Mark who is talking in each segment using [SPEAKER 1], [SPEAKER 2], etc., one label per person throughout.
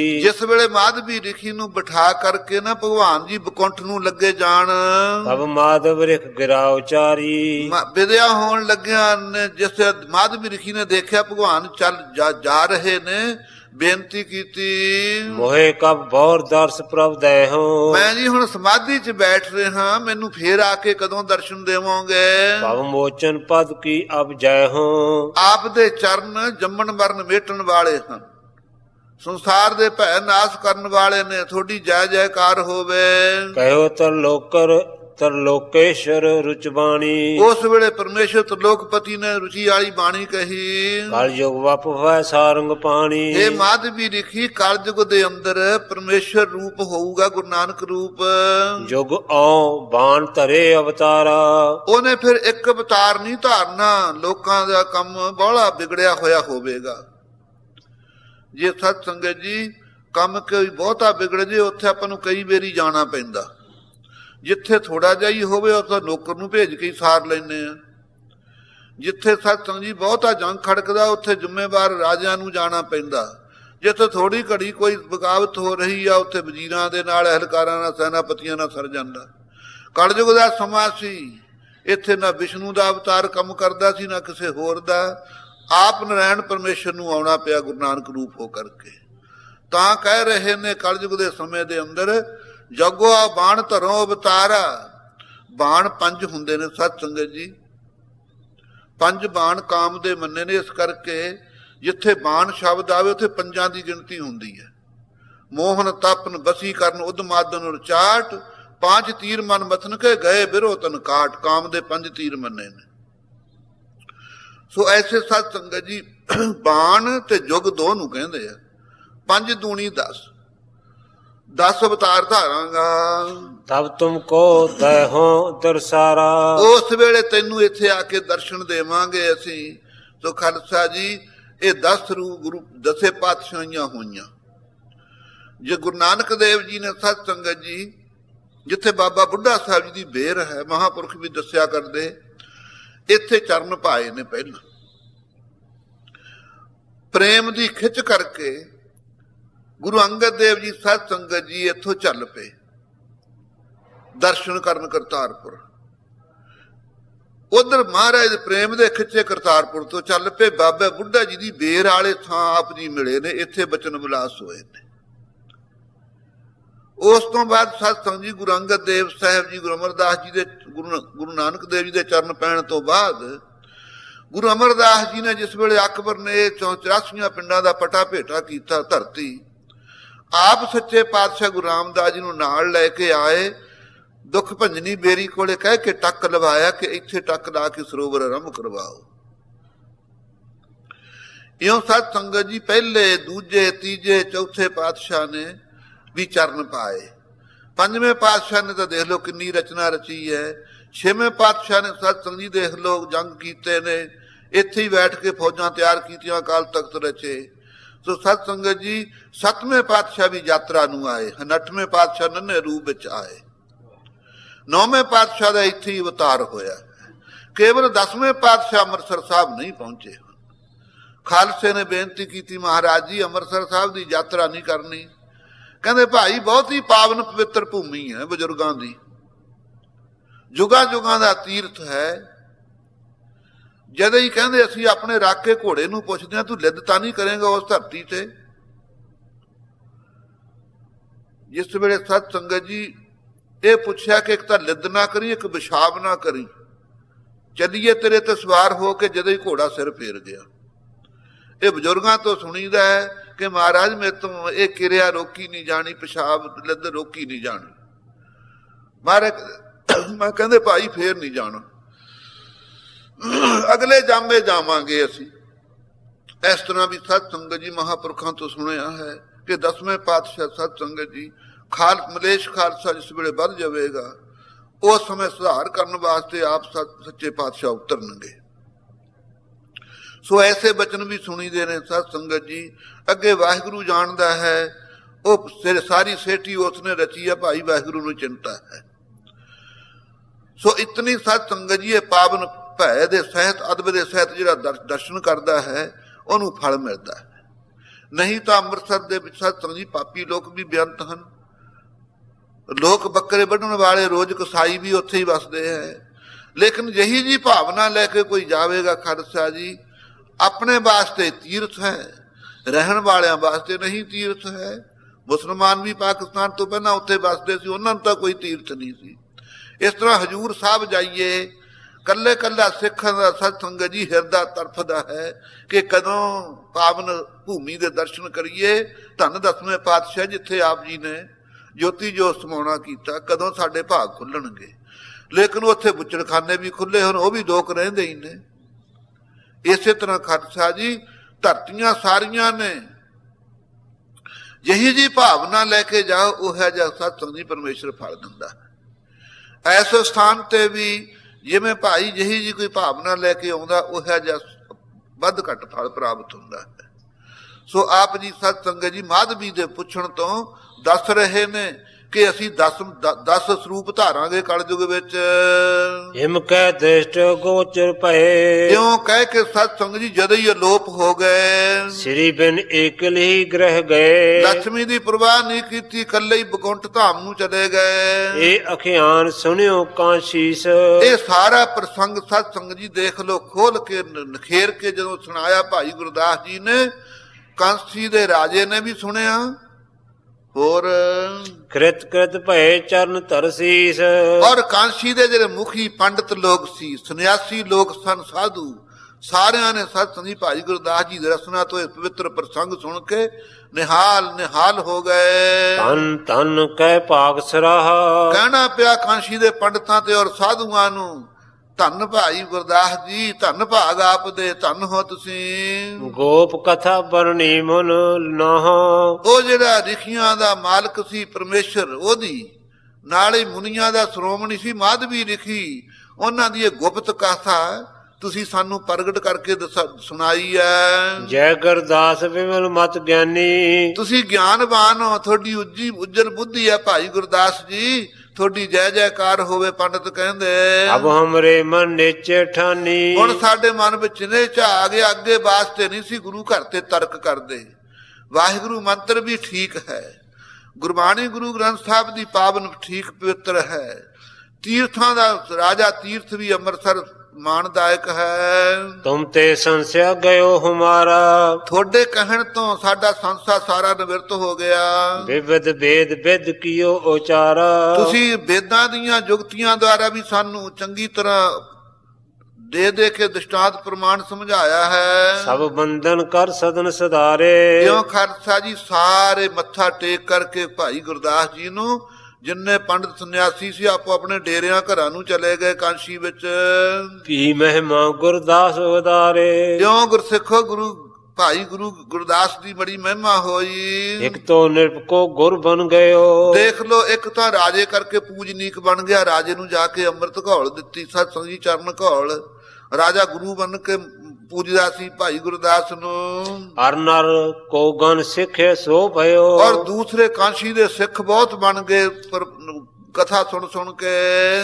[SPEAKER 1] ਜਿਸ ਵੇਲੇ ਮਾਧਵੀ ਰਿਖੀ ਨੂੰ ਬਿਠਾ ਕਰਕੇ ਨਾ ਭਗਵਾਨ ਜੀ ਬਕੁੰਠ ਨੂੰ ਲੱਗੇ ਜਾਣ।
[SPEAKER 2] ਤਬ ਮਾਧਵ ਰਿਖ ਗਿਰਾ ਉਚਾਰੀ।
[SPEAKER 1] ਵਿਦਿਆ ਹੋਣ ਲੱਗਿਆ ਜਿਸ ਮਾਧਵੀ ਰਿਖੀ ਨੇ ਦੇਖਿਆ ਭਗਵਾਨ ਚੱਲ ਜਾ- ਜਾ ਰਹੇ ਨੇ ਬੇਨਤੀ ਕੀਤੀ।
[SPEAKER 2] ਮੋਹਿ ਕਬ ਬੌਰ ਦਰਸ ਪ੍ਰਭ ਦੈ ਹੋ
[SPEAKER 1] ਮੈਂ ਜੀ ਹੁਣ ਸਮਾਧੀ 'ਚ ਬੈਠ ਰਿਹਾ ਮੈਨੂੰ ਫੇਰ ਆ ਕੇ ਕਦੋਂ ਦਰਸ਼ਨ ਦੇਵੋਗੇ?
[SPEAKER 2] ਭਵ ਮੋਚਨ ਪਦ ਕੀ ਅਬ ਜੈ ਹੋ
[SPEAKER 1] ਆਪ ਦੇ ਚਰਨ ਜੰਮਣ ਮਰਨ ਮੇਟਣ ਵਾਲੇ ਹਨ। ਸੰਸਾਰ ਦੇ ਭੈ ਨਾਸ਼ ਕਰਨ ਵਾਲੇ ਨੇ ਤੁਹਾਡੀ ਜੈ ਜੈਕਾਰ ਹੋਵੇ।
[SPEAKER 2] ਕਹਿਓ ਤਰ ਲੋਕਰ ਤਰ ਲੋਕੇਸ਼ਰ ਰੁਚ ਬਾਣੀ।
[SPEAKER 1] ਉਸ ਵੇਲੇ ਪਰਮੇਸ਼ਰ ਤ੍ਰਿਲੋਕਪਤੀ ਨੇ ਰੁਚੀ ਵਾਲੀ ਬਾਣੀ ਕਹੀ।
[SPEAKER 2] ਕਲ ਯੁਗ ਵਪ ਹੋਇ ਸਾਰੰਗ ਪਾਣੀ।
[SPEAKER 1] ਇਹ ਮਾਧਵੀ ਲਿਖੀ ਕਲਯੁਗ ਦੇ ਅੰਦਰ ਪਰਮੇਸ਼ਰ ਰੂਪ ਹੋਊਗਾ ਗੁਰੂ ਨਾਨਕ ਰੂਪ।
[SPEAKER 2] ਜੁਗ ਆਉ ਬਾਣ ਧਰੇ ਅਵਤਾਰਾ।
[SPEAKER 1] ਉਹਨੇ ਫਿਰ ਇੱਕ ਅਵਤਾਰ ਨਹੀਂ ਧਾਰਨਾ ਲੋਕਾਂ ਦਾ ਕੰਮ ਬੜਾ ਵਿਗੜਿਆ ਹੋਇਆ ਹੋਵੇਗਾ। ਜੇ ਸਤ ਸੰਗਤ ਜੀ, ਕੰਮ ਕੋਈ ਬਹੁਤਾ ਵਿਗੜ ਜੇ, ਉੱਥੇ ਆਪਾਂ ਨੂੰ ਕਈ ਵਾਰੀ ਜਾਣਾ ਪੈਂਦਾ। ਜਿੱਥੇ ਥੋੜਾ ਜਿਹਾ ਹੀ ਹੋਵੇ, ਉੱਥੇ ਨੌਕਰ ਨੂੰ ਭੇਜ ਕੇ ਸਾਰ ਲੈਂਦੇ ਆ। ਜਿੱਥੇ ਸਤ ਸੰਗਤ ਜੀ, ਬਹੁਤਾ ਜੰਗ ਖੜਕਦਾ, ਉੱਥੇ ਜ਼ਿੰਮੇਵਾਰ ਰਾਜਿਆਂ ਨੂੰ ਜਾਣਾ ਪੈਂਦਾ। ਜਿੱਥੇ ਥੋੜੀ ਘੜੀ ਕੋਈ ਬਗਾਵਤ ਹੋ ਰਹੀ ਆ, ਉੱਥੇ ਵਜ਼ੀਰਾਂ ਦੇ ਨਾਲ, ਅਹਿਲਕਾਰਾਂ ਨਾਲ, ਸੈਨਾਪਤੀਆਂ ਨਾਲ ਸਰ ਜਾਂਦਾ। ਕਲਯੁਗ ਦਾ ਸਮਾਂ ਸੀ। ਇੱਥੇ ਨਾ ਵਿਸ਼ਨੂੰ ਦਾ ਅਵਤਾਰ ਕੰਮ ਕਰਦਾ ਸੀ, ਨਾ ਕਿਸੇ ਹੋਰ ਦਾ। ਆਪ ਨਰਾਇਣ ਪਰਮੇਸ਼ਰ ਨੂੰ ਆਉਣਾ ਪਿਆ ਗੁਰੂ ਨਾਨਕ ਰੂਪ ਹੋ ਕਰਕੇ। ਤਾਂ ਕਹਿ ਰਹੇ ਨੇ ਕਲਯੁਗ ਦੇ ਸਮੇਂ ਦੇ ਅੰਦਰ, ਜਗੋ ਆ ਬਾਣ ਧਰੋ ਅਵਤਾਰਾ। ਬਾਣ ਪੰਜ ਹੁੰਦੇ ਨੇ ਸਤ ਸੰਗਤ ਜੀ। ਪੰਜ ਬਾਣ ਕਾਮ ਦੇ ਮੰਨੇ ਨੇ, ਇਸ ਕਰਕੇ ਜਿੱਥੇ ਬਾਣ ਸ਼ਬਦ ਆਵੇ, ਉੱਥੇ ਪੰਜਾਂ ਦੀ ਗਿਣਤੀ ਹੁੰਦੀ ਹੈ। ਮੋਹਨ, ਤਪਨ, ਬਸੀ ਕਰਨ ਉਦਮਾਦਨ ਰਚਾਟ ਪੰਜ ਤੀਰ ਮਨ ਮਥਨ ਕੇ ਗਏ, ਬਿਰੋ ਤਨ ਕਾਟ। ਕਾਮ ਦੇ ਪੰਜ ਤੀਰ ਮੰਨੇ ਨੇ। ਸੋ ਐਸੇ ਸਤ ਸੰਗਤ ਜੀ ਬਾਣ ਤੇ ਜੁਗ ਦੋ ਨੂੰ ਕਹਿੰਦੇ ਆ। ਪੰਜ ਦੂਣੀ 10 10 ਅਵਤਾਰ ਧਾਰਾਂਗਾ।
[SPEAKER 2] ਤਬ ਤੁਮ ਕੋ ਦੈ ਹੋ ਦਰਸਾਰਾ
[SPEAKER 1] ਉਸ ਵੇਲੇ ਤੈਨੂੰ ਇੱਥੇ ਆ ਕੇ ਦਰਸ਼ਨ ਦੇਵਾਂਗੇ ਅਸੀਂ। ਸੋ ਖਾਲਸਾ ਜੀ ਇਹ 10 ਰੂ ਗੁਰੂ ਦਸੇ ਪਾਤਸ਼ਾਹੀਆਂ ਹੋਈਆਂ। ਜੇ ਗੁਰੂ ਨਾਨਕ ਦੇਵ ਜੀ ਨੇ ਸਤ ਸੰਗਤ ਜੀ ਜਿੱਥੇ ਬਾਬਾ ਬੁੱਢਾ ਸਾਹਿਬ ਜੀ ਦੀ ਬੇਰ ਹੈ ਮਹਾਪੁਰਖ ਵੀ ਦੱਸਿਆ ਕਰਦੇ ਇੱਥੇ ਚਰਨ ਪਾਏ ਨੇ ਪਹਿਲਾਂ। ਪ੍ਰੇਮ ਦੀ ਖਿੱਚ ਕਰਕੇ ਗੁਰੂ ਅੰਗਦ ਦੇਵ ਜੀ ਸਤ ਸੰਗਤ ਜੀ ਇੱਥੋਂ ਚੱਲ ਪਏ। ਦਰਸ਼ਨ ਕਰਨ ਕਰਤਾਰਪੁਰ। ਉਧਰ ਮਹਾਰਾਜ ਪ੍ਰੇਮ ਦੇ ਖਿੱਚੇ ਕਰਤਾਰਪੁਰ ਤੋਂ ਚੱਲ ਪਏ। ਬਾਬਾ ਬੁੱਢਾ ਜੀ ਦੀ ਬੇਰ ਵਾਲੇ ਥਾਂ ਆਪ ਜੀ ਮਿਲੇ ਨੇ। ਇੱਥੇ ਬਚਨ ਵਿਲਾਸ ਹੋਏ ਨੇ। ਉਸ ਤੋਂ ਬਾਅਦ ਸਤਸੰਗ ਜੀ ਗੁਰੂ ਅੰਗਦ ਦੇਵ ਸਾਹਿਬ ਜੀ, ਗੁਰੂ ਅਮਰਦਾਸ ਜੀ ਦੇ, ਗੁਰੂ ਗੁਰੂ ਨਾਨਕ ਦੇਵ ਜੀ ਦੇ ਚਰਨ ਪੈਣ ਤੋਂ ਬਾਅਦ ਗੁਰੂ ਅਮਰਦਾਸ ਜੀ ਨੇ ਜਿਸ ਵੇਲੇ ਅਕਬਰ ਨੇ 84 ਪਿੰਡਾਂ ਦਾ ਪਟਾ ਭੇਟਾ ਕੀਤਾ ਧਰਤੀ, ਆਪ ਸੱਚੇ ਪਾਤਸ਼ਾਹ ਗੁਰੂ ਰਾਮਦਾਸ ਜੀ ਨੂੰ ਨਾਲ ਲੈ ਕੇ ਆਏ, ਦੁੱਖ ਭੰਜਨੀ ਬੇਰੀ ਕੋਲੇ ਕਹਿ ਕੇ ਟੱਕ ਲਵਾਇਆ ਕਿ ਇੱਥੇ ਟੱਕ ਲਾ ਕੇ ਸਰੋਵਰ ਆਰੰਭ ਕਰਵਾਓ। ਇਉਂ ਸਤ ਸੰਗਤ ਜੀ ਪਹਿਲੇ, ਦੂਜੇ, ਤੀਜੇ, ਚੌਥੇ ਪਾਤਸ਼ਾਹ ਨੇ ਵੀ ਚਰਨ ਪਾਏ। ਪੰਜਵੇਂ ਪਾਤਸ਼ਾਹ ਨੇ ਤਾਂ ਦੇਖ ਲਓ ਕਿੰਨੀ ਰਚਨਾ ਰਚੀ ਹੈ। ਛੇਵੇਂ ਪਾਤਸ਼ਾਹ ਨੇ ਸਤ ਸੰਗਤ ਜੀ ਦੇਖ ਲਓ ਜੰਗ ਕੀਤੇ ਨੇ। ਇੱਥੇ ਹੀ ਬੈਠ ਕੇ ਫੌਜਾਂ ਤਿਆਰ ਕੀਤੀਆਂ, ਅਕਾਲ ਤਖਤ ਰਚੇ। ਸੋ ਸਤ ਸੰਗਤ ਜੀ, ਸੱਤਵੇਂ ਪਾਤਸ਼ਾਹ ਵੀ ਯਾਤਰਾ ਨੂੰ ਆਏ ਹਨ ਅੱਠਵੇਂ ਪਾਤਸ਼ਾਹ ਨੰਨੇ ਰੂਪ ਵਿੱਚ ਆਏ। ਨੌਵੇਂ ਪਾਤਸ਼ਾਹ ਦਾ ਇੱਥੇ ਹੀ ਅਵਤਾਰ ਹੋਇਆ। ਕੇਵਲ ਦਸਵੇਂ ਪਾਤਸ਼ਾਹ ਅੰਮ੍ਰਿਤਸਰ ਸਾਹਿਬ ਨਹੀਂ ਪਹੁੰਚੇ। ਖਾਲਸੇ ਨੇ ਬੇਨਤੀ ਕੀਤੀ, ਮਹਾਰਾਜ ਜੀ, ਅੰਮ੍ਰਿਤਸਰ ਸਾਹਿਬ ਦੀ ਯਾਤਰਾ ਨਹੀਂ ਕਰਨੀ। ਕਹਿੰਦੇ ਭਾਈ ਬਹੁਤ ਹੀ ਪਾਵਨ ਪਵਿੱਤਰ ਭੂਮੀ ਹੈ ਬਜ਼ੁਰਗਾਂ ਦੀ। ਜੁਗਾ ਜੁਗਾਂ ਦਾ ਤੀਰਥ ਹੈ। ਜਦੋਂ ਹੀ ਕਹਿੰਦੇ ਅਸੀਂ ਆਪਣੇ ਰਾਕੇ ਘੋੜੇ ਨੂੰ ਪੁੱਛਦੇ ਹਾਂ, ਤੂੰ ਲਿੱਦ ਤਾਂ ਨਹੀਂ ਕਰੇਗਾ ਉਸ ਧਰਤੀ ਤੇ? ਜਿਸ ਵੇਲੇ ਸਤ ਸੰਗਤ ਜੀ ਇਹ ਪੁੱਛਿਆ ਕਿ ਇੱਕ ਤਾਂ ਲਿੱਦ ਨਾ ਕਰੀ, ਇੱਕ ਵਿਸ਼ਾਬ ਨਾ ਕਰੀ। ਚੱਲੀਏ ਤੇਰੇ ਤੇ ਸਵਾਰ ਹੋ ਕੇ ਜਦੋਂ ਹੀ ਘੋੜਾ ਸਿਰ ਫੇਰ ਗਿਆ। ਇਹ ਬਜ਼ੁਰਗਾਂ ਤੋਂ ਸੁਣੀਦਾ ਹੈ ਕਿ ਮਹਾਰਾਜ ਮੇਰੇ ਤੋਂ ਇਹ ਕਿਰਿਆ ਰੋਕੀ ਨਹੀਂ ਜਾਣੀ, ਪਿਸ਼ਾਬ ਲਿੱਦ ਰੋਕੀ ਨਹੀਂ ਜਾਣੀ। ਮਹਾਰਾਜ, ਮੈਂ ਕਹਿੰਦੇ ਭਾਈ ਫੇਰ ਨਹੀਂ ਜਾਣਾ। ਅਗਲੇ ਜਾਮੇ ਜਾਵਾਂਗੇ ਅਸੀਂ। ਇਸ ਤਰ੍ਹਾਂ ਵੀ ਸਤ ਸੰਗਤ ਜੀ ਮਹਾਪੁਰਖਾਂ ਤੋਂ ਸੁਣਿਆ ਹੈ ਕਿ ਦਸਵੇਂ ਪਾਤਸ਼ਾਹ ਸਤ ਸੰਗਤ ਜੀ ਖਾਲ, ਮਲੇਸ਼ ਖਾਲਸਾ ਜਿਸ ਵੇਲੇ ਵੱਧ ਜਾਵੇਗਾ, ਉਸ ਸਮੇਂ ਸੁਧਾਰ ਕਰਨ ਵਾਸਤੇ ਆਪ ਸੱਚ- ਸੱਚੇ ਪਾਤਸ਼ਾਹ ਉਤਰਨਗੇ। ਸੋ ਐਸੇ ਬਚਨ ਵੀ ਸੁਣੀਦੇ ਨੇ ਸਤ ਸੰਗਤ ਜੀ। ਅੱਗੇ ਵਾਹਿਗੁਰੂ ਜਾਣਦਾ ਹੈ, ਉਹ ਸਾਰੀ ਸੇਠੀ ਉਸਨੇ ਰਚੀ ਹੈ ਭਾਈ ਵਾਹਿਗੁਰੂ ਨੂੰ ਚਿੰਤਾ ਹੈ। ਸੋ ਇਤਨੀ ਸਤ ਸੰਗਤ ਜੀ, ਇਹ ਪਾਵਨ ਭੈ ਦੇ ਸਹਿਤ, ਅਦਬ ਦੇ ਸਹਿਤ ਜਿਹੜਾ ਦਰ- ਦਰਸ਼ਨ ਕਰਦਾ ਹੈ, ਉਹਨੂੰ ਫਲ ਮਿਲਦਾ ਹੈ। ਨਹੀਂ ਤਾਂ ਅੰਮ੍ਰਿਤਸਰ ਦੇ ਵਿੱਚ ਸਤਸੰਗ ਜੀ, ਪਾਪੀ ਲੋਕ ਵੀ ਬੇਅੰਤ ਹਨ। ਲੋਕ ਬੱਕਰੇ ਵੱਢਣ ਵਾਲੇ ਰੋਜ਼ ਕਸਾਈ ਵੀ ਉੱਥੇ ਹੀ ਵਸਦੇ ਹੈ। ਲੇਕਿਨ ਯਹੀ ਜੀ ਭਾਵਨਾ ਲੈ ਕੇ ਕੋਈ ਜਾਵੇਗਾ ਖਾਲਸਾ ਜੀ ਆਪਣੇ ਵਾਸਤੇ ਤੀਰਥ ਹੈ, ਰਹਿਣ ਵਾਲਿਆਂ ਵਾਸਤੇ ਨਹੀਂ ਤੀਰਥ ਹੈ। ਮੁਸਲਮਾਨ ਵੀ ਪਾਕਿਸਤਾਨ ਤੋਂ ਪਹਿਲਾਂ ਉੱਥੇ ਵਸਦੇ ਸੀ, ਉਹਨਾਂ ਨੂੰ ਤਾਂ ਕੋਈ ਤੀਰਥ ਨਹੀਂ ਸੀ। ਇਸ ਤਰ੍ਹਾਂ ਹਜੂਰ ਸਾਹਿਬ ਜਾਈਏ, ਕੱਲੇ ਕੱਲਾ ਸਿੱਖਾਂ ਦਾ ਸਤਸੰਗ ਜੀ ਹਿਰਦਾ ਤਰਫਦਾ ਹੈ ਕਿ ਕਦੋਂ ਪਾਵਨ ਭੂਮੀ ਦੇ ਦਰਸ਼ਨ ਕਰੀਏ। ਧੰਨ ਦਸਵੇਂ ਪਾਤਸ਼ਾਹ ਜਿੱਥੇ ਆਪ ਜੀ ਨੇ ਜੋਤੀ ਜੋਤ ਸਮਾਉਣਾ ਕੀਤਾ, ਕਦੋਂ ਸਾਡੇ ਭਾਗ ਖੁੱਲਣਗੇ। ਲੇਕਿਨ ਉੱਥੇ ਬੁੱਚੜਖਾਨੇ ਵੀ ਖੁੱਲੇ ਹਨ, ਉਹ ਵੀ ਲੋਕ ਰਹਿੰਦੇ ਹੀ ਨੇ। ਇਸੇ ਤਰ੍ਹਾਂ ਖਾਲਸਾ ਜੀ, ਧਰਤੀਆਂ ਸਾਰੀਆਂ ਨੇ। ਯਹੀ ਜੀ ਭਾਵਨਾ ਲੈ ਕੇ ਜਾਓ, ਉਹ ਹੈ ਜਿਹਾ ਸਤਸੰਗ ਜੀ ਪਰਮੇਸ਼ਰ ਫਲ ਦਿੰਦਾ। ਹੈ ਐਸੇ ਸਥਾਨ ਤੇ ਵੀ ਜਿਵੇਂ ਭਾਈ ਜਿਹੀ ਜੀ ਕੋਈ ਭਾਵਨਾ ਲੈ ਕੇ ਆਉਂਦਾ, ਉਹ ਹੈ ਜਿਹਾ ਵੱਧ ਘੱਟ ਫਲ ਪ੍ਰਾਪਤ ਹੁੰਦਾ। ਹੈ ਸੋ ਆਪ ਜੀ ਸਤਸੰਗ ਜੀ, ਮਾਧਵੀ ਦੇ ਪੁੱਛਣ ਤੋਂ ਦੱਸ ਰਹੇ ਨੇ ਕਿ ਅਸੀਂ 10 10 ਸਰੂਪ ਧਾਰਾਂਗੇ ਕਲਯੁਗ ਵਿੱਚ।
[SPEAKER 2] ਹਿਮ ਕੈ ਦ੍ਰਿਸ਼ਟ ਗੋਚਰ ਭਏ।
[SPEAKER 1] ਇਉਂ ਕਹਿ ਕੇ ਸਤ ਸੰਗਤ ਜੀ ਜਦੋਂ ਹੀ ਅਲੋਪ ਹੋ ਗਏ।
[SPEAKER 2] ਸ੍ਰੀ ਬਿਨ ਏਕਲ ਹੀ ਗ੍ਰਹਿ ਗਏ।
[SPEAKER 1] ਲక్ష్ਮੀ ਦੀ ਪ੍ਰਵਾਹ ਨਹੀਂ ਕੀਤੀ ਇਕੱਲੇ ਹੀ ਬਕੁੰਠ ਧਾਮ ਨੂੰ ਚਲੇ ਗਏ।
[SPEAKER 2] ਇਹ ਅਖਿਆਨ ਸੁਣਿਓ ਕਾਸ਼ੀਸ।
[SPEAKER 1] ਇਹ ਸਾਰਾ ਪ੍ਰਸੰਗ ਸਤ ਸੰਗਤ ਜੀ ਦੇਖ ਲਓ ਖੋਲ ਕੇ ਨਖੇਰ ਕੇ ਜਦੋਂ ਸੁਣਾਇਆ ਭਾਈ ਗੁਰਦਾਸ ਜੀ ਨੇ ਕੰਸੀ ਦੇ ਰਾਜੇ ਨੇ ਵੀ ਸੁਣਿਆ। ਹੋਰ
[SPEAKER 2] ਕ੍ਰਿਤ ਕ੍ਰਿਤ ਭਏ ਚਰਨ ਧਰਸੀਸ
[SPEAKER 1] ਔਰ ਕਾਂਸੀ ਦੇ ਜਿਹੜੇ ਮੁਖੀ ਪੰਡਤ ਲੋਕ ਸੀ ਸੰਨਿਆਸੀ ਲੋਕ ਸਨ ਸਾਧੂ ਸਾਰਿਆਂ ਨੇ ਸਤ ਸੰਗੀ ਭਾਈ ਗੁਰਦਾਸ ਜੀ ਦੇ ਰਸਨਾ ਤੋਂ ਇਹ ਪਵਿੱਤਰ ਪ੍ਰਸੰਗ ਸੁਣ ਕੇ ਨਿਹਾਲ ਨਿਹਾਲ ਹੋ ਗਏ।
[SPEAKER 2] ਤਨ ਤਨ ਕਹਿ ਭਾਗ ਸਰਾਹਾ।
[SPEAKER 1] ਕਹਿਣਾ ਪਿਆ ਕਾਂਸੀ ਦੇ ਪੰਡਤਾਂ ਤੇ ਔਰ ਸਾਧੂਆਂ ਨੂੰ ਧੰਨ ਭਾਈ ਗੁਰਦਾਸ ਜੀ ਧੰਨ ਭਾਗ ਆਪ ਦੇ ਧੰਨ ਹੋ ਤੁਸੀਂ।
[SPEAKER 2] ਗੋਪ ਕਥਾ ਬਰਣੀ ਮਨ ਨਾਹ।
[SPEAKER 1] ਉਹ ਜਿਹੜਾ ਰਿਖੀਆਂ ਦਾ ਮਾਲਕ ਸੀ ਪਰਮੇਸ਼ਰ ਉਹਦੀ। ਨਾਲ ਹੀ ਮੁਨੀਆਂ ਦਾ ਸ਼੍ਰੋਮਣੀ ਸੀ ਮਾਧਵੀ ਰਿਖੀ। ਉਹਨਾਂ ਦੀ ਇਹ ਗੁਪਤ ਕਥਾ ਤੁਸੀਂ ਸਾਨੂੰ ਪ੍ਰਗਟ ਕਰਕੇ ਸੁਣਾਈ ਹੈ
[SPEAKER 2] ਜੈ ਗੁਰਦਾਸ ਵਿਮਲ ਮਤ ਗਿਆਨੀ।
[SPEAKER 1] ਤੁਸੀਂ ਗਿਆਨਵਾਨ ਹੋ ਤੁਹਾਡੀ ਉੱਜੀ ਉੱਜਲ ਬੁੱਧੀ ਹੈ ਭਾਈ ਗੁਰਦਾਸ ਜੀ। ਤੁਹਾਡੀ ਜੈ ਜੈਕਾਰ ਹੋਵੇ ਪੰਡਤ ਕਹਿੰਦੇ
[SPEAKER 2] ਅਬ ਹਮਰੇ ਮਨ ਨਿਚੇ ਠਾਨੀ।
[SPEAKER 1] ਹੁਣ ਸਾਡੇ ਮਨ ਵਿੱਚ ਨੇ ਆ ਗਿਆ ਅੱਗੇ ਵਾਸਤੇ ਨਹੀਂ ਸੀ ਗੁਰੂ ਘਰ ਤੇ ਤਰਕ ਕਰਦੇ। ਵਾਹਿਗੁਰੂ ਮੰਤਰ ਵੀ ਠੀਕ ਹੈ। ਗੁਰਬਾਣੀ ਗੁਰੂ ਗ੍ਰੰਥ ਸਾਹਿਬ ਦੀ ਪਾਵਨ ਠੀਕ ਪਵਿੱਤਰ ਹੈ। ਤੀਰਥਾਂ ਦਾ ਰਾਜਾ ਤੀਰਥ ਵੀ ਅੰਮ੍ਰਿਤਸਰ ਮਾਣਦਾਇਕ ਹੈ।
[SPEAKER 2] ਤੁਮ ਤੇ ਸੰਸਿਆ ਗਇਓ ਹਮਾਰਾ।
[SPEAKER 1] ਤੁਹਾਡੇ ਕਹਿਣ ਤੋਂ ਸਾਡਾ ਸੰਸਾ ਸਾਰਾ ਨਿਵਰਤ ਹੋ ਗਿਆ।
[SPEAKER 2] ਵਿਵਿਧ ਭੇਦ ਵਿਦ ਕੀਓ ਉਚਾਰਾ।
[SPEAKER 1] ਤੁਸੀਂ ਵੇਦਾਂ ਦੀਆਂ ਜੁਗਤੀਆਂ ਦੁਆਰਾ ਵੀ ਸਾਨੂੰ ਚੰਗੀ ਤਰ੍ਹਾਂ ਦੇ ਦੇ ਕੇ ਦ੍ਰਿਸ਼ਟਾਂਤ ਪ੍ਰਮਾਣ ਸਮਝਾਇਆ ਹੈ।
[SPEAKER 2] ਸਭ ਬੰਧਨ ਕਰ ਸਦਨ ਸਦਾਰੇ
[SPEAKER 1] ਕਿਉਂ ਖਾਲਸਾ ਜੀ ਸਾਰੇ ਮੱਥਾ ਟੇਕ ਕਰਕੇ ਭਾਈ ਗੁਰਦਾਸ ਜੀ ਨੂੰ ਜਿੰਨੇ ਪੰਡਤ ਸੰਨਿਆਸੀ ਸੀ ਆਪੋ ਆਪਣੇ ਡੇਰਿਆਂ ਘਰਾਂ ਨੂੰ ਚਲੇ ਗਏ ਕਾਂਸ਼ੀ ਵਿੱਚ।
[SPEAKER 2] ਪੀ ਮਹਿਮਾ ਗੁਰਦਾਸ ਉਦਾਰੇ
[SPEAKER 1] ਕਿਉਂ ਗੁਰਸਿੱਖੋ ਗੁਰੂ ਭਾਈ ਗੁਰੂ ਗੁਰਦਾਸ ਦੀ ਬੜੀ ਮਹਿਮਾ ਹੋਈ।
[SPEAKER 2] ਇਕ ਤੋ ਨਿਰਪਕੋ ਗੁਰ ਬਨ ਗਇਓ।
[SPEAKER 1] ਦੇਖ ਲੋ ਇੱਕ ਤਾਂ ਰਾਜੇ ਕਰਕੇ ਪੂਜਨੀਕ ਬਣ ਗਿਆ। ਰਾਜੇ ਨੂੰ ਜਾ ਕੇ ਅੰਮ੍ਰਿਤ ਘੋਲ ਦਿੱਤੀ ਸਤ ਸੰਗੀ ਚਰਨ ਘੋਲ। ਰਾਜਾ ਗੁਰੂ ਬਣ ਕੇ ਪੂਜਦਾ ਸੀ ਭਾਈ ਗੁਰਦਾਸ ਨੂੰ।
[SPEAKER 2] ਹਰ ਨਰ ਕੋ ਗਨ ਸਿੱਖੇ ਸੋ ਭਇਓ।
[SPEAKER 1] ਔਰ ਦੂਸਰੇ ਕਾਂਸ਼ੀ ਦੇ ਸਿੱਖ ਬਹੁਤ ਬਣ ਗਏ ਪਰ ਕਥਾ ਸੁਣ ਸੁਣ ਕੇ।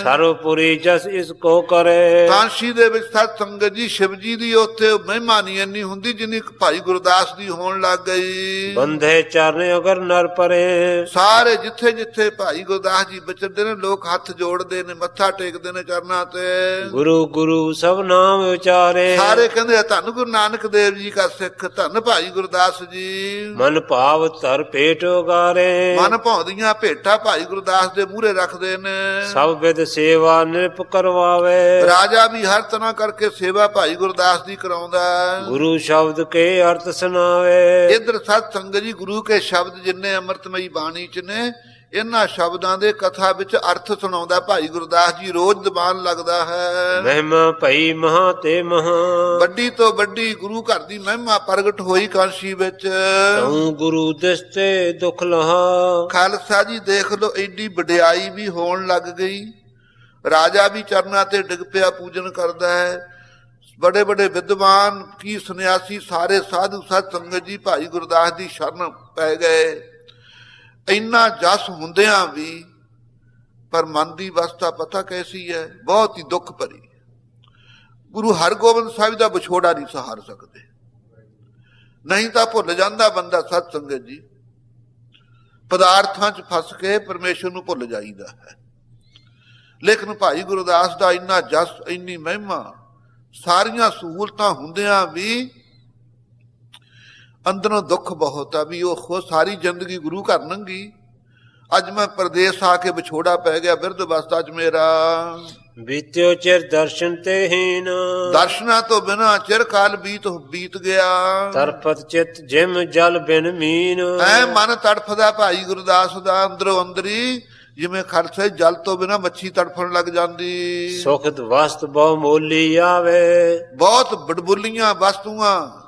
[SPEAKER 2] ਸਰਵਪੁਰੀ ਜਸ ਇਸ ਕੋ ਕਰੇ।
[SPEAKER 1] ਕਾਂਸ਼ੀ ਦੇ ਵਿੱਚ ਸਤ ਸੰਗਤ ਜੀ ਸ਼ਿਵ ਜੀ ਦੀ ਉੱਥੇ ਮਹਿਮਾ ਨਹੀਂ ਇੰਨੀ ਹੁੰਦੀ ਜਿੰਨੀ ਭਾਈ ਗੁਰਦਾਸ ਦੀ ਹੋਣ ਲੱਗ ਗਈ।
[SPEAKER 2] ਬੰਧੇ ਚਰਨ ਅਗਰ ਨਰ ਪਰੇ।
[SPEAKER 1] ਸਾਰੇ ਜਿੱਥੇ ਜਿੱਥੇ ਭਾਈ ਗੁਰਦਾਸ ਜੀ ਵਿਚਰਦੇ ਨੇ ਲੋਕ ਹੱਥ ਜੋੜਦੇ ਨੇ ਮੱਥਾ ਟੇਕਦੇ ਨੇ ਚਰਨਾਂ ਤੇ।
[SPEAKER 2] ਗੁਰੂ ਗੁਰੂ ਸਭ ਨਾਮ ਵਿਚਾਰੇ
[SPEAKER 1] ਸਾਰੇ ਕਹਿੰਦੇ ਧੰਨ ਗੁਰੂ ਨਾਨਕ ਦੇਵ ਜੀ ਕਾ ਸਿੱਖ ਧੰਨ ਭਾਈ ਗੁਰਦਾਸ ਜੀ।
[SPEAKER 2] ਮਨ ਭਾਵ ਧਰ ਪੇਟ ਉਗਾਰੇ।
[SPEAKER 1] ਮਨ ਭਾਉਂਦੀਆਂ ਭੇਟਾ ਭਾਈ ਗੁਰਦਾਸ ਦੇ ਮੂਹਰੇ ਰੱਖਦੇ ਨੇ।
[SPEAKER 2] ਸਭ ਵਿਦ ਸੇਵਾ ਨਿਰਪ ਕਰਵਾਵੇ।
[SPEAKER 1] ਰਾਜਾ ਵੀ ਹਰ ਤਰ੍ਹਾਂ ਕਰਕੇ ਸੇਵਾ ਭਾਈ ਗੁਰਦਾਸ ਦੀ ਕਰਾਉਂਦਾ।
[SPEAKER 2] ਗੁਰੂ ਸ਼ਬਦ ਕੇ ਅਰਥ ਸੁਨਾਵੇ
[SPEAKER 1] ਇਧਰ ਸਤ ਸੰਗਤ ਜੀ ਗੁਰੂ ਕੇ ਸ਼ਬਦ ਜਿੰਨੇ ਅੰਮ੍ਰਿਤਮਈ ਬਾਣੀ ਚ ਨੇ ਇਹਨਾਂ ਸ਼ਬਦਾਂ ਦੇ ਕਥਾ ਵਿੱਚ ਅਰਥ ਸੁਣਾਉਂਦਾ ਭਾਈ ਗੁਰਦਾਸ ਜੀ ਰੋਜ਼ ਜ਼ਬਾਨ ਲੱਗਦਾ ਹੈ।
[SPEAKER 2] ਮਹਿਮਾ ਭਈ ਮਹਾ ਤੇ ਮਹਾ।
[SPEAKER 1] ਵੱਡੀ ਤੋਂ ਵੱਡੀ ਗੁਰੂ ਘਰ ਦੀ ਮਹਿਮਾ ਪ੍ਰਗਟ ਹੋਈ ਕਾਂਸ਼ੀ ਵਿੱਚ।
[SPEAKER 2] ਤਉ ਗੁਰੂ ਦਿਸਤੇ ਦੁਖ ਲਹਾ।
[SPEAKER 1] ਖਾਲਸਾ ਜੀ ਦੇਖ ਲਓ ਐਡੀ ਵਡਿਆਈ ਵੀ ਹੋਣ ਲੱਗ ਗਈ। ਰਾਜਾ ਵੀ ਚਰਨਾਂ ਤੇ ਡਿੱਗ ਪਿਆ ਪੂਜਨ ਕਰਦਾ ਹੈ। ਬੜੇ ਬੜੇ ਵਿਦਵਾਨ ਕੀ ਸੰਨਿਆਸੀ ਸਾਰੇ ਸਾਧੂ ਸਤ ਸੰਗਤ ਜੀ ਭਾਈ ਗੁਰਦਾਸ ਦੀ ਸ਼ਰਨ ਪੈ ਗਏ। ਇੰਨਾ ਜਸ ਹੁੰਦਿਆਂ ਵੀ ਪਰ ਮਨ ਦੀ ਅਵਸਥਾ ਪਤਾ ਕੈਸੀ ਹੈ? ਬਹੁਤ ਹੀ ਦੁੱਖ ਭਰੀ ਗੁਰੂ ਹਰਗੋਬਿੰਦ ਸਾਹਿਬ ਦਾ ਵਿਛੋੜਾ ਨਹੀਂ ਸਹਾਰ ਸਕਦੇ। ਨਹੀਂ ਤਾਂ ਭੁੱਲ ਜਾਂਦਾ ਬੰਦਾ ਸਤ ਸੰਗਤ ਜੀ। ਪਦਾਰਥਾਂ 'ਚ ਫਸ ਕੇ ਪਰਮੇਸ਼ਰ ਨੂੰ ਭੁੱਲ ਜਾਈਦਾ ਹੈ। ਲੇਕਿਨ ਭਾਈ ਗੁਰਦਾਸ ਦਾ ਇੰਨਾ ਜਸ, ਇੰਨੀ ਮਹਿਮਾ, ਸਾਰੀਆਂ ਸਹੂਲਤਾਂ ਹੁੰਦਿਆਂ ਵੀ ਅੰਦਰੋਂ ਦੁੱਖ ਬਹੁਤ ਆ ਵੀ ਉਹ ਸਾਰੀ ਜ਼ਿੰਦਗੀ ਗੁਰੂ ਘਰ ਲੰਗੀ ਅੱਜ ਮੈਂ ਪਰਦੇਸ ਆ ਕੇ ਵਿਛੋੜਾ ਪੈ ਗਿਆ ਬਿਰਧ ਅਵਸਥਾ 'ਚ ਮੇਰਾ।
[SPEAKER 2] ਬੀਤਿਓ ਚਿਰ ਦਰਸ਼ਨ ਤੇ ਹੀਨ
[SPEAKER 1] ਦਰਸ਼ਨਾਂ ਤੋਂ ਬਿਨਾ ਚਿਰ ਕਾਲ ਬੀਤ ਬੀਤ ਗਿਆ।
[SPEAKER 2] ਤਰਪਤ ਚਿਤ ਜਿਮ ਜਲ ਬਿਨ ਮੀਨ।
[SPEAKER 1] ਐ ਮਨ ਤੜਫਦਾ ਭਾਈ ਗੁਰਦਾਸ ਦਾ ਅੰਦਰੋਂ ਅੰਦਰੀ ਜਿਵੇਂ ਖਰਸੇ ਜਲ ਤੋਂ ਬਿਨਾ ਮੱਛੀ ਤੜਫਣ ਲੱਗ ਜਾਂਦੀ।
[SPEAKER 2] ਸੁਖਤ ਵਸਤ ਬਹੁ ਮੋਲੀ ਆਵੇ।
[SPEAKER 1] ਬਹੁਤ ਬੜਬੁੱਲੀਆਂ ਵਸਤੂਆਂ।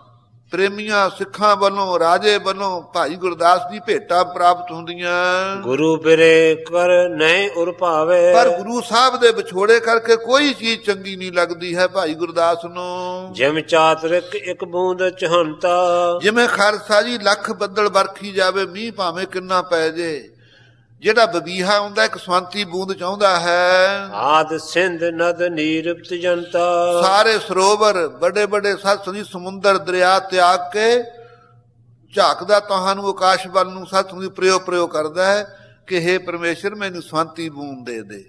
[SPEAKER 1] ਪ੍ਰੇਮੀਆਂ ਸਿੱਖਾਂ ਵੱਲੋਂ ਰਾਜੇ ਵੱਲੋਂ ਭਾਈ ਗੁਰਦਾਸ ਦੀ ਭੇਟਾ ਪ੍ਰਾਪਤ ਹੁੰਦੀਆਂ।
[SPEAKER 2] ਗੁਰੂ ਬਿਰੇ ਕਰ ਨਹੀਂ ਉਰ ਭਾਵੇ।
[SPEAKER 1] ਪਰ ਗੁਰੂ ਸਾਹਿਬ ਦੇ ਵਿਛੋੜੇ ਕਰਕੇ ਕੋਈ ਚੀਜ਼ ਚੰਗੀ ਨਹੀਂ ਲੱਗਦੀ ਹੈ ਭਾਈ ਗੁਰਦਾਸ ਨੂੰ।
[SPEAKER 2] ਜਿਮ ਚਾਤਰਿਕ ਇੱਕ ਬੂੰਦ ਚਹੰਤਾ।
[SPEAKER 1] ਜਿਵੇਂ ਖਾਲਸਾ ਜੀ ਲੱਖ ਬੱਦਲ ਵਰਖੀ ਜਾਵੇ ਮੀਂਹ ਭਾਵੇਂ ਕਿੰਨਾ ਪੈ ਜੇ। ਜਿਹੜਾ ਬਬੀਹਾ ਹੁੰਦਾ ਇੱਕ ਸਵੰਤੀ ਬੂੰਦ ਚਾਹੁੰਦਾ ਹੈ।
[SPEAKER 2] ਆਦ ਸਿੰਧ ਨਦ ਨੀਰਪਤ ਜਨਤਾ।
[SPEAKER 1] ਸਾਰੇ ਸਰੋਵਰ ਵੱਡੇ ਵੱਡੇ ਸਤਸੰਗੀ ਸਮੁੰਦਰ ਦਰਿਆ ਤਿਆਗ ਕੇ ਝਾਕਦਾ ਤੁਹਾਨੂੰ ਆਕਾਸ਼ ਵੱਲ ਨੂੰ ਸਤਸੰਗੀ ਪ੍ਰਯੋਗ ਪ੍ਰਯੋਗ ਕਰਦਾ ਹੈ ਕਿ हे ਪਰਮੇਸ਼ਰ ਮੈਨੂੰ ਸਵੰਤੀ ਬੂੰਦ ਦੇ ਦੇ।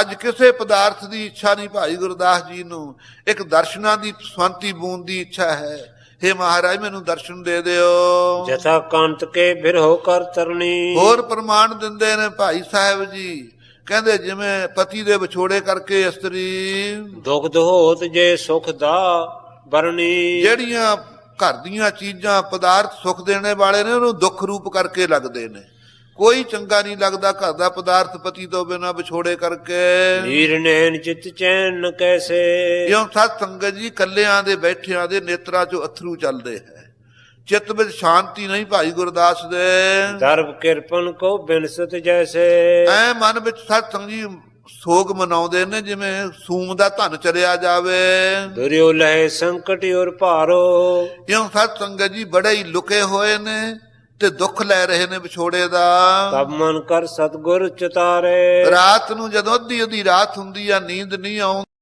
[SPEAKER 1] ਅੱਜ ਕਿਸੇ ਪਦਾਰਥ ਦੀ ਇੱਛਾ ਨਹੀਂ ਭਾਈ ਗੁਰਦਾਸ ਜੀ ਨੂੰ। ਇੱਕ ਦਰਸ਼ਨਾਂ ਦੀ ਸਵੰਤੀ ਬੂੰਦ ਦੀ ਇੱਛਾ ਹੈ। हे ਮਹਾਰਾਜ ਮੈਨੂੰ ਦਰਸ਼ਨ ਦੇ ਦਿਓ।
[SPEAKER 2] ਜਥਾ ਕੰਤ ਕੇ ਬਿਰਹੋ ਕਰ ਤਰਨੀ
[SPEAKER 1] ਹੋਰ ਪ੍ਰਮਾਣ ਦਿੰਦੇ ਨੇ ਭਾਈ ਸਾਹਿਬ ਜੀ। ਕਹਿੰਦੇ ਜਿਵੇਂ ਪਤੀ ਦੇ ਵਿਛੋੜੇ ਕਰਕੇ ਇਸਤਰੀ
[SPEAKER 2] ਦੁਖਦ ਹੋਤ ਜੇ ਸੁਖ ਦਾ ਬਰਣੀ
[SPEAKER 1] ਜਿਹੜੀਆਂ ਘਰ ਦੀਆਂ ਚੀਜ਼ਾਂ ਪਦਾਰਥ ਸੁੱਖ ਦੇਣੇ ਵਾਲੇ ਨੇ ਉਹਨੂੰ ਦੁੱਖ ਰੂਪ ਕਰਕੇ ਲੱਗਦੇ ਨੇ। ਕੋਈ ਚੰਗਾ ਨਹੀਂ ਲੱਗਦਾ ਘਰ ਦਾ ਪਦਾਰਥ ਪਤੀ ਤੋਂ ਬਿਨਾ ਵਿਛੋੜੇ ਕਰਕੇ।
[SPEAKER 2] ਨੀਰ ਨੈਣ ਚਿਤ ਚੈਨ ਕੈਸੇ।
[SPEAKER 1] ਜਿਉਂ ਸਤ ਸੰਗਤ ਜੀ ਕੱਲਿਆਂ ਦੇ ਬੈਠਿਆਂ ਦੇ ਨੇਤਰਾਂ 'ਚੋਂ ਅਥਰੂ ਚੱਲਦੇ ਹੈ। ਚਿੱਤ ਵਿੱਚ ਸ਼ਾਂਤੀ ਨਹੀਂ ਭਾਈ ਗੁਰਦਾਸ ਦੇ।
[SPEAKER 2] ਦਰਬ ਕਿਰਪਨ ਕੋ ਬਿਨਸਤ ਜੈਸੇ।
[SPEAKER 1] ਐ ਮਨ ਵਿੱਚ ਸਤ ਸੰਗ ਜੀ ਸੋਗ ਮਨਾਉਂਦੇ ਨੇ ਜਿਵੇਂ ਸੂਮ ਦਾ ਧਨ ਚਰਿਆ ਜਾਵੇ।
[SPEAKER 2] ਦੁਰਿਓ ਲਹਿ ਸੰਕਟ ਔਰ ਭਾਰੋ।
[SPEAKER 1] ਇਉਂ ਸਤ ਸੰਗਤ ਜੀ ਬੜੇ ਹੀ ਲੁਕੇ ਹੋਏ ਨੇ। ਤੇ ਦੁੱਖ ਲੈ ਰਹੇ ਨੇ ਵਿਛੋੜੇ ਦਾ।
[SPEAKER 2] ਤਬ ਮਨ ਕਰ ਸਤਗੁਰ ਚਤਾਰੇ।
[SPEAKER 1] ਰਾਤ ਨੂੰ ਜਦੋਂ ਅੱਧੀ ਅੱਧੀ ਰਾਤ ਹੁੰਦੀ ਆ ਨੀਂਦ ਨਹੀਂ ਆਉਂਦੀ